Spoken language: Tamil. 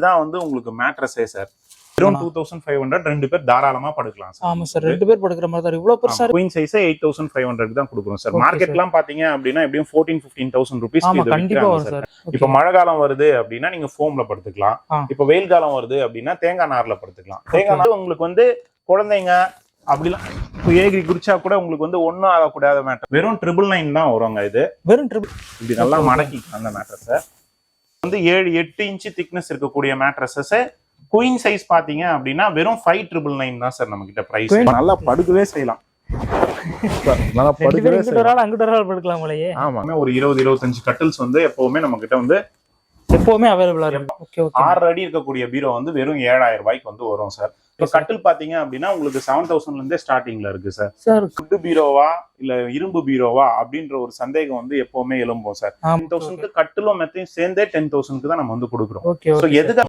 இதான் வந்து உங்களுக்கு மேட்ரஸே சார் வெறும் டூ தௌசண்ட் ஃபைவ் ஹண்ட்ரட் ரெண்டு பேர் தாராளமா படுக்கலாம் சார் ஆமா சார் ரெண்டு பேர் படுக்கிற மாதிரி தான். இவ்வளவு பெருசா குயின் சைஸே எயிட் தௌசண்ட் ஃபைவ் ஹண்ட்ரட் தான் கொடுக்குறோம் சார் மார்க்கெட்லாம் பாத்தீங்க அப்படின்னா எப்படியும் fourteen fifteen thousand rupees sir இப்போ மழை காலம் வருது அப்படின்னா நீங்க ஃபோம்ல படுத்துக்கலாம். இப்போ வெயில் காலம் வருது அப்படின்னா தேங்காய் நார்ல படுத்துக்கலாம். தேங்காய் நார் உங்களுக்கு வந்து குழந்தைங்க அப்படிலாம் இப்போ ஏகிரி குடிச்சா கூட உங்களுக்கு வந்து ஒன்றும் ஆகக்கூடாத மேட்டர் வெறும் ட்ரிபிள் நைன் தான் வருவாங்க இது. வெறும் ட்ரிபிள் இப்படி நல்லா மடக்கி அந்த மேட்ரஸை வந்து ஏழு எட்டு இன்ச்சு திக்னஸ் இருக்கக்கூடிய மேட்ரஸஸ் குயின் சைஸ் பாத்தீங்க அப்படின்னா வெறும் ஃபைவ் ட்ரிபிள் நைன் தான் சார் நம்ம கிட்ட பிரைஸ் நல்லா படுக்கவே செய்யலாம். நல்லா படுக்கவே அங்கிட்ட படுக்கலாம் போலயே. ஆமா ஒரு இருபது இருபத்தஞ்சு கட்டில்ஸ் வந்து எப்பவுமே நம்ம கிட்ட வந்து எப்பவுமே அவைலபிளா இருக்கும். ஓகே ஓகே ஆறு அடி இருக்கக்கூடிய பீரோ வந்து வெறும் ஏழாயிரம் ரூபாய்க்கு வந்து வரும் சார் இப்போ கட்டில் பாத்தீங்க அப்படின்னா உங்களுக்கு செவன் தௌசண்ட்ல இருந்தே ஸ்டார்டிங்ல இருக்கு சார் சார் குட்டு பீரோவா இல்ல இரும்பு பீரோவா அப்படின்ற ஒரு சந்தேகம் வந்து எப்பவுமே எழும்பும் சார் டென் தௌசண்ட்க்கு கட்டிலும் மெத்தையும் சேர்ந்தே டென் தௌசண்ட்க்கு தான் நம்ம வந்து கொடுக்குறோம். ஓகே ஸோ ஓகே எதுக்கு